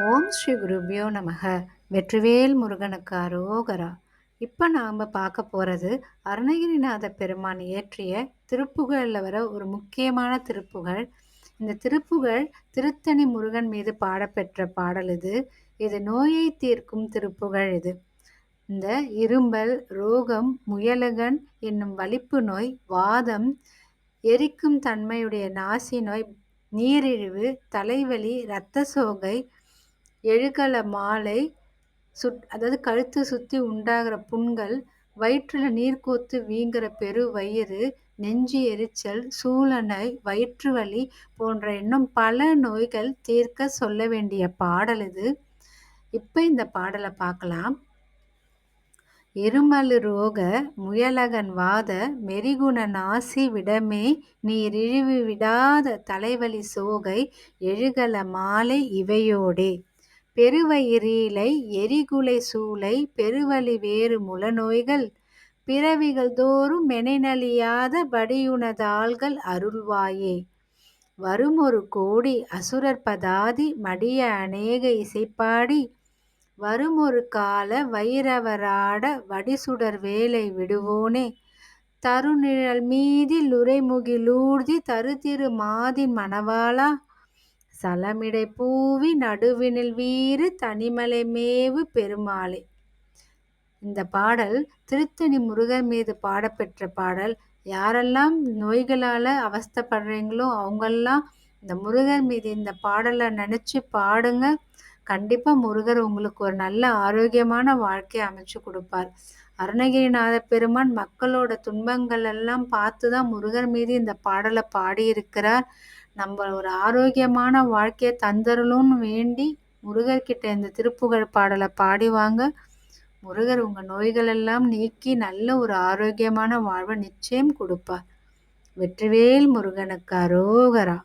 ஓம் ஸ்ரீ குருபியோ நமக. வெற்றிவேல் முருகனுக்கு அரோகரா. இப்போ நாம் பார்க்க போகிறது அருணகிரிநாத பெருமான் இயற்றிய திருப்புகழில் வர ஒரு முக்கியமான திருப்புகழ் இந்த திருப்புகழ் திருத்தணி முருகன் மீது பாடப்பெற்ற பாடல் இது. இது நோயை தீர்க்கும் திருப்புகழ் இது. இந்த இரும்பல் ரோகம் முயலகன் என்னும் வலிப்பு நோய் வாதம் எரிக்கும் தன்மையுடைய நாசி நோய் நீரிழிவு தலைவலி இரத்த சோகை எழுகல மாலை சுட் அதாவது கழுத்து சுற்றி உண்டாகிற புண்கள் வயிற்றில் நீர் வீங்குற வீங்கிற பெரு வயிறு நெஞ்சு எரிச்சல் சூழனை வயிற்று வலி போன்ற இன்னும் பல நோய்கள் தீர்க்க சொல்ல வேண்டிய பாடல் இது. இப்போ இந்த பாடலை பார்க்கலாம். இருமலு ரோக முயலகன் வாத மெரிகுண நாசி விடமே நீரிழிவு விடாத தலைவலி சோகை எழுகல மாலை இவையோடே. பெருவயிரீலை எரிகுலை சூளை பெருவலி வேறு முலநோய்கள் பிறவிகள் தோறும் மெனைநலியாத படியுனதாள்கள் அருள்வாயே. வருமொரு கோடி அசுரர் பதாதி மடிய அநேக இசைப்பாடி வருமொரு கால வைரவராட வடிசுடர் வேலை விடுவோனே. தருநிழல் மீதில் உரைமுகிலூர்தி தருதிரு மாதின் மணவாளா சலமிடை பூவி நடுவினில் வீறு தனிமலை மேவு பெருமாளே. இந்த பாடல் திருத்தணி முருகன் மீது பாடப்பெற்ற பாடல். யாரெல்லாம் நோய்களால் அவஸ்தப்படுறீங்களோ அவங்கெல்லாம் இந்த முருகன் மீது இந்த பாடலை நினச்சி பாடுங்க. கண்டிப்பாக முருகர் உங்களுக்கு ஒரு நல்ல ஆரோக்கியமான வாழ்க்கையை அமைச்சு கொடுப்பார். அருணகிரிநாத பெருமான் மக்களோட துன்பங்கள் எல்லாம் பார்த்து தான் முருகர் மீது இந்த பாடலை பாடியிருக்கிறார். நம்ம ஒரு ஆரோக்கியமான வாழ்க்கையை தந்தரலும்னு வேண்டி முருகர்கிட்ட இந்த திருப்புகழ் பாடலை பாடிவாங்க. முருகர் உங்கள் நோய்களெல்லாம் நீக்கி நல்ல ஒரு ஆரோக்கியமான வாழ்வை நிச்சயம் கொடுப்பார். வெற்றிவேல் முருகனுக்கு அரோகரா.